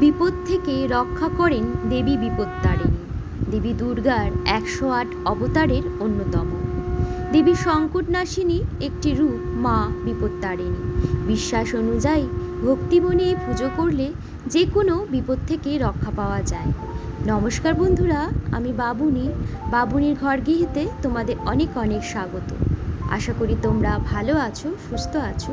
বিপদ থেকে রক্ষা করেন দেবী বিপত্তারিণী। দেবী দুর্গার একশো আট অবতারের অন্যতম। দেবী সংকটনাশিনী একটি রূপ মা বিপত্তারিণী। বিশ্বাস অনুযায়ী ভক্তিমনে এই পুজো করলে যে কোনো বিপদ থেকে রক্ষা পাওয়া যায়। নমস্কার বন্ধুরা, আমি বাবুনি। বাবুনির ঘর গৃহীতে তোমাদের অনেক অনেক স্বাগত। আশা করি তোমরা ভালো আছো, সুস্থ আছো।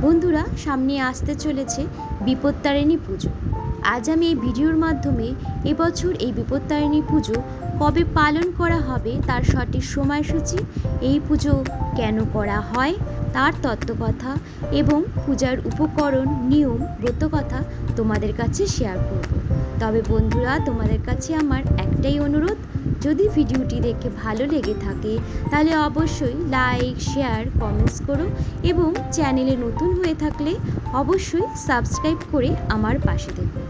বন্ধুরা, সামনে আসতে চলেছে বিপত্তারিণী পুজো। আজ আমি এই ভিডিওর মাধ্যমে এবছর এই বিপত্তারিণী পুজো কবে পালন করা হবে, তার সঠিক সময়সূচি, এই পুজো কেন করা হয়, তার তত্ত্বকথা এবং পূজার উপকরণ, নিয়ম, ব্রতকথা তোমাদের কাছে শেয়ার করব। তবে বন্ধুরা, তোমাদের কাছে আমার একটাই অনুরোধ যদি ভিডিওটি দেখে ভালো লেগে থাকে, তাহলে অবশ্যই লাইক, শেয়ার, কমেন্টস করো এবং চ্যানেলে নতুন হয়ে থাকলে অবশ্যই সাবস্ক্রাইব করে আমার পাশে থেকো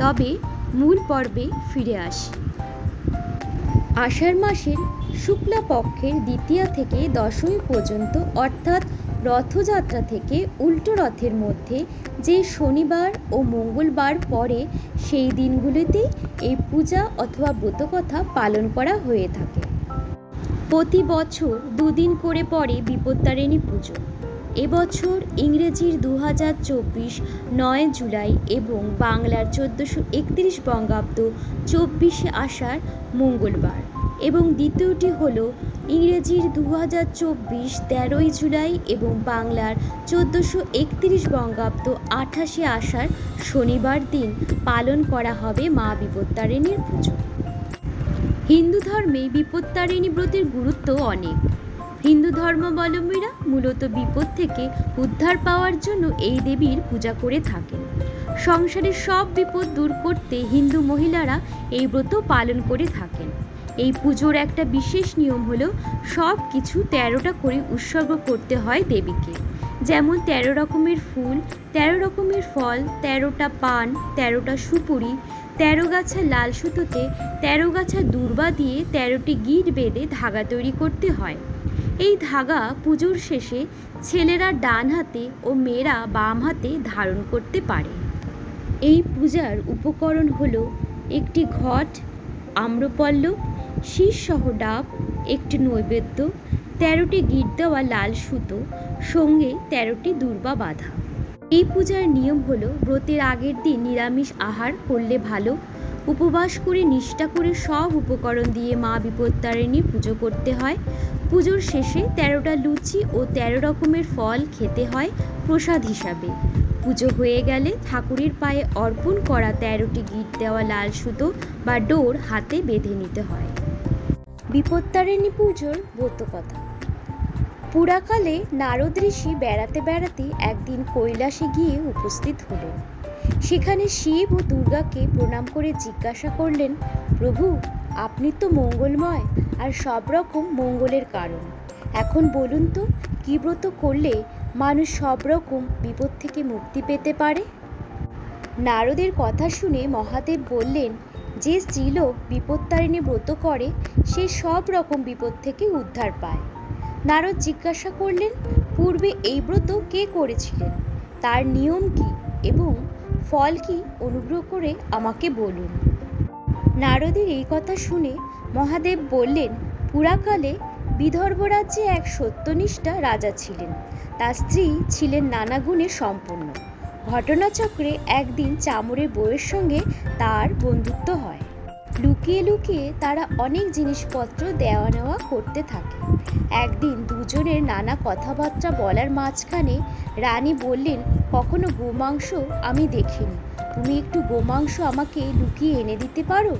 তবে মূল পর্বে ফিরে আসি। আষাঢ় মাসের শুক্লা পক্ষের দ্বিতীয়া থেকে দশমী পর্যন্ত, অর্থাৎ রথযাত্রা থেকে উল্টো রথের মধ্যে যে শনিবার ও মঙ্গলবার পরে সেই দিনগুলিতেই এই পূজা অথবা ব্রতকথা পালন করা হয়ে থাকে। প্রতি বছর দুদিন করে পরে বিপত্তারিণী পুজো। এবছর ইংরেজির দু হাজার চব্বিশ নয় জুলাই এবং বাংলার চোদ্দোশো একত্রিশ বঙ্গাব্দ চব্বিশে আষাঢ় মঙ্গলবার। এবং দ্বিতীয়টি হল ইংরেজির দু হাজার চব্বিশ তেরোই জুলাই এবং বাংলার চোদ্দোশো একত্রিশ বঙ্গাব্দ আঠাশে আষাঢ় শনিবার দিন পালন করা হবে মা বিপত্তারিণীর পুজো। হিন্দু ধর্মে বিপত্তারিণী ব্রতের গুরুত্ব অনেক। হিন্দু ধর্মাবলম্বীরা মূলত বিপদ থেকে উদ্ধার পাওয়ার জন্য এই দেবীর পূজা করে থাকেন। সংসারের সব বিপদ দূর করতে হিন্দু মহিলারা এই ব্রত পালন করে থাকেন। এই পুজোর একটা বিশেষ নিয়ম হলো সব কিছু তেরোটা করে উৎসর্গ করতে হয় দেবীকে। যেমন তেরো রকমের ফুল, তেরো রকমের ফল, তেরোটা পান, তেরোটা সুপুরি, তেরো গাছা লাল সুতোতে তেরো গাছা দূর্বা দিয়ে তেরোটি গিট বেঁধে ধাগা তৈরি করতে হয়। এই ধাগা পুজোর শেষে ছেলেরা ডান হাতে ও মেয়েরা বাম হাতে ধারণ করতে পারে। এই পূজার উপকরণ হলো একটি ঘট, আম্রপল্লব শীষসহ ডাব, একটি নৈবেদ্য, তেরোটি গিট দেওয়া লাল সুতো, সঙ্গে তেরোটি দূর্বা বাঁধা। এই পূজার নিয়ম হলো, ব্রতের আগের দিন নিরামিষ আহার করলে ভালো, উপবাস করে নিষ্ঠা করে সব উপকরণ দিয়ে মা বিপত্তারিণী পুজো করতে হয়। পুজোর শেষে তেরোটা লুচি ও তেরো রকমের ফল খেতে হয় প্রসাদ হিসাবে। পুজো হয়ে গেলে ঠাকুরের পায়ে অর্পণ করা তেরোটি গিট দেওয়া লাল সুতো বা ডোর হাতে বেঁধে নিতে হয়। বিপত্তারিণী পুজোর ব্রতকথা। পুরাকালে নারদ ঋষি বেড়াতে বেড়াতে একদিন কৈলাসে গিয়ে উপস্থিত হলেন। সেখানে শিব ও দুর্গাকে প্রণাম করে জিজ্ঞাসা করলেন, প্রভু, আপনি তো মঙ্গলময় আর সব রকম মঙ্গলের কারণ। এখন বলুন তো, কী ব্রত করলে মানুষ সব রকম বিপদ থেকে মুক্তি পেতে পারে? নারদের কথা শুনে মহাদেব বললেন যে স্ত্রীলোক বিপত্তারিণী ব্রত করে, সে সব রকম বিপদ থেকে উদ্ধার পায়। নারদ জিজ্ঞাসা করলেন, পূর্বে এই ব্রত কে করেছিলেন? তার নিয়ম কি এবং ফল কি অনুগ্রহ করে আমাকে বলুন? নারদের এই কথা শুনে মহাদেব বললেন, পুরাকালে বিদর্ভ রাজ্যে এক সত্যনিষ্ঠা রাজা ছিলেন। তার স্ত্রী ছিলেন নানা গুণে সম্পন্ন ঘটনাচক্রে একদিন চামরের বউয়ের সঙ্গে তার বন্ধুত্ব হয়। লুকিয়ে লুকিয়ে তারা অনেক জিনিসপত্র দেওয়া নেওয়া করতে থাকে। একদিন দুজনের নানা কথাবার্তা বলার মাঝখানে রানী বললেন, কখনো গোমাংস আমি দেখিনি। তুমি একটু গোমাংস আমাকে লুকিয়ে এনে দিতে পারো?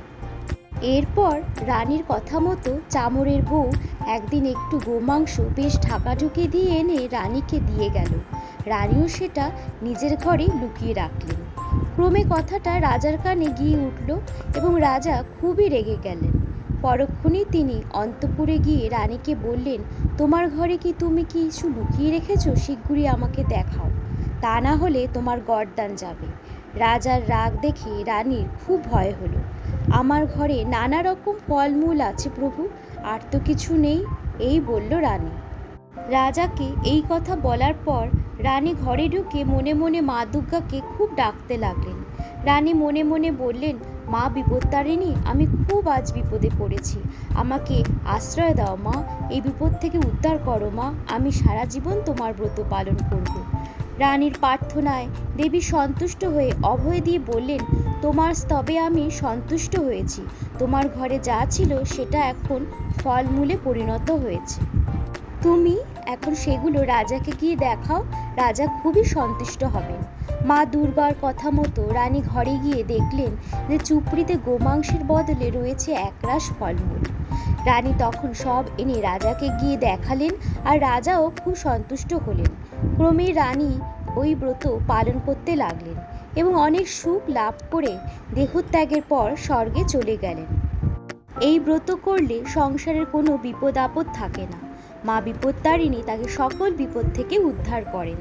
এরপর রানীর কথা মতো চামড়ের বউ একদিন একটু গোমাংস বেশ ঢাকাঢুকি দিয়ে এনে রানীকে দিয়ে গেল। রানীও সেটা নিজের ঘরে লুকিয়ে রাখলেন ক্রমে কথাটা রাজার কানে গিয়ে উঠল এবং রাজা খুবই রেগে গেলেন। পরক্ষণেই তিনি অন্তপুরে গিয়ে রানীকে বললেন, তোমার ঘরে কি তুমি কিছু লুকিয়ে রেখেছো? শিগগিরই আমাকে দেখাও। তা না হলে তোমার গরদান যাবে। রাজার রাগ দেখে রানীর খুব ভয় হলো। আমার ঘরে নানা রকম ফলমূল আছে প্রভু, আর তো কিছু নেই, এই বলল রানী। রাজাকে এই কথা বলার পর রানী ঘরে ঢুকে মনে মনে মা দুর্গাকে খুব ডাকতে লাগলেন। রানী মনে মনে বললেন, মা বিপত্তারিণী, আমি খুব আজ বিপদে পড়েছি। আমাকে আশ্রয় দাও মা, এই বিপদ থেকে উদ্ধার করো মা, আমি সারা জীবন তোমার ব্রত পালন করব। রানীর প্রার্থনায় দেবী সন্তুষ্ট হয়ে অভয় দিয়ে বললেন, তোমার স্তবে আমি সন্তুষ্ট হয়েছি। তোমার ঘরে যা ছিল, সেটা এখন ফলমূলে পরিণত হয়েছে। তুমি এখন সেগুলো রাজাকে গিয়ে দেখাও, রাজা খুবই সন্তুষ্ট হবেন মা দুর্বার কথা মতো রানী ঘরে গিয়ে দেখলেন যে চুপড়িতে গোমাংসের বদলে রয়েছে একরাশ ফলমূল। রানী তখন সব এনে রাজাকে গিয়ে দেখালেন আর রাজাও খুব সন্তুষ্ট হলেন। ক্রমে রানী ওই ব্রত পালন করতে লাগলেন এবং অনেক সুখ লাভ করে দেহত্যাগের পর স্বর্গে চলে গেলেন। এই ব্রত করলে সংসারের কোনো বিপদ আপদ থাকে না। মা বিপত্তারিণী তাকে সকল বিপদ থেকে উদ্ধার করেন।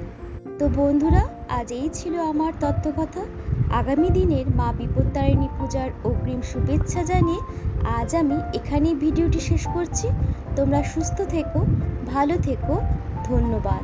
তো বন্ধুরা, আজ এই ছিল আমার তত্ত্বকথা। আগামী দিনের মা বিপত্তারিণী পূজার অগ্রিম শুভেচ্ছা জানিয়ে আজ আমি এখানেই ভিডিওটি শেষ করছি। তোমরা সুস্থ থেকো, ভালো থেকো, ধন্যবাদ।